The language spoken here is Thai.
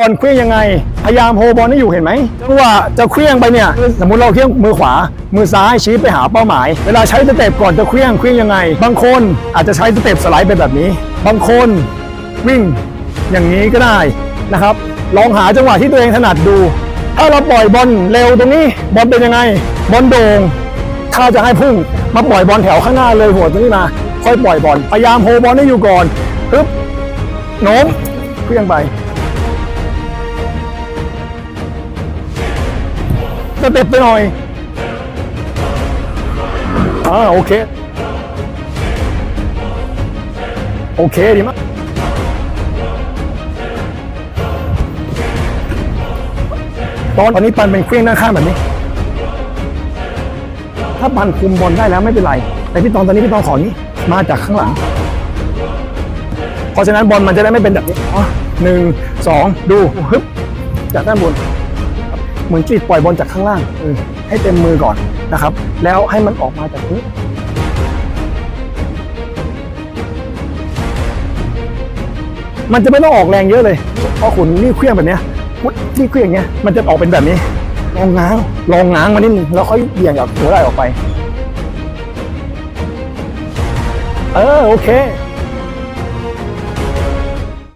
บอลเคลี้ยงยังไง พยายามโฮบอลให้อยู่เห็นไหมจังหวะจะเคลี้ยงไปเนี่ยสมมติเราเคลี้ยงมือขวา มือซ้ายชี้ไปหาเป้าหมาย เวลาใช้สเต็ปก่อนจะเคลี้ยงเคลี้ยงยังไง บางคนอาจจะใช้สเต็ปสไลด์ไปแบบนี้ บางคนวิ่งอย่างนี้ก็ได้นะครับ ลองหาจังหวะที่ตัวเองถนัดดู ถ้าเราปล่อยบอลเร็วตรงนี้บอลเป็นยังไง บอลโด่งถ้าจะให้พุ่งมาปล่อยบอลแถวข้างหน้าเลยหัวตรงนี้มาค่อยปล่อยบอลพยายามโฮบอลให้อยู่ก่อนปึ๊บโน้มเคลี้ยงไป เต็ปไปหน่อย อ่าโอเค โอเคดีมากตอนตอนนี้ปันเป็นเครื่องหน้าข้างแบบนี้ ถ้าปันคุมบอลได้แล้วไม่เป็นไร แต่พี่ตอนตอนนี้พี่ตอนขอนี้ มาจากข้างหลัง เพราะฉะนั้นบอลมันจะได้ไม่เป็นแบบนี้อ๋อหนึ่งสองดูฮึบจากด้านบน เหมือนกรีดปล่อยบอลจากข้างล่างเออให้เต็มมือก่อนนะครับ แล้วให้มันออกมาจากนี้มันจะไม่ต้องออกแรงเยอะเลยเพราะขุนนี่เครื่องแบบเนี้ยพุทนี่เครื่องอย่างเงี้ยมันจะออกเป็นแบบนี้ลองง้างลองง้างมานิดนึงแล้วค่อยเบี่ยงจากหัวไหล่ออกไป เออโอเค